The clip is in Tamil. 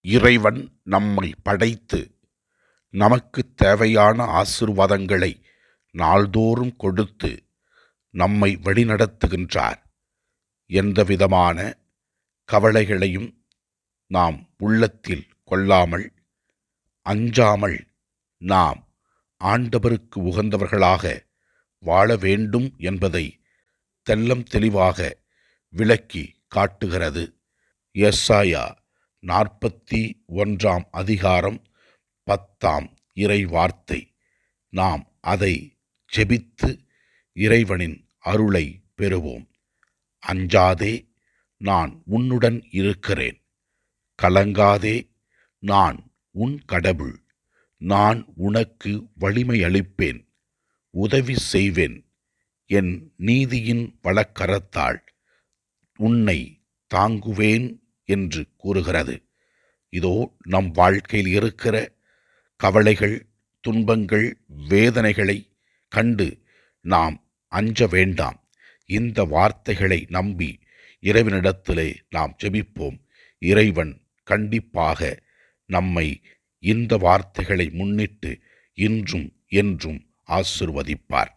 இறைவன் நம்மை படைத்து நமக்கு தேவையான ஆசிர்வாதங்களை நாள்தோறும் கொடுத்து நம்மை வழிநடத்துகின்றார். எந்தவிதமான கவலைகளையும் நாம் உள்ளத்தில் கொள்ளாமல் அஞ்சாமல் நாம் ஆண்டவருக்கு உகந்தவர்களாக வாழ வேண்டும் என்பதை தெல்லம் தெளிவாக விளக்கி காட்டுகிறது. எஸ்ஐயா நாற்பத்தி ஒன்றாம் அதிகாரம் பத்தாம் இறை வார்த்தை நாம் அதை ஜெபித்து இறைவனின் அருளை பெறுவோம். அஞ்சாதே நான் உன்னுடன் இருக்கிறேன். கலங்காதே நான் உன் கடவுள். நான் உனக்கு வலிமை அளிப்பேன் உதவி செய்வேன். என் நீதியின் வழக்கரத்தால் உன்னை தாங்குவேன். என்று கூறுகிறது. இதோ நம் வாழ்க்கையில் இருக்கிற கவலைகள் துன்பங்கள் வேதனைகளை கண்டு நாம் அஞ்ச வேண்டாம். இந்த வார்த்தைகளை நம்பி இறைவனிடத்திலே நாம் ஜெபிப்போம். இறைவன் கண்டிப்பாக நம்மை இந்த வார்த்தைகளை முன்னிட்டு இன்றும் என்றும் ஆசிர்வதிப்பார்.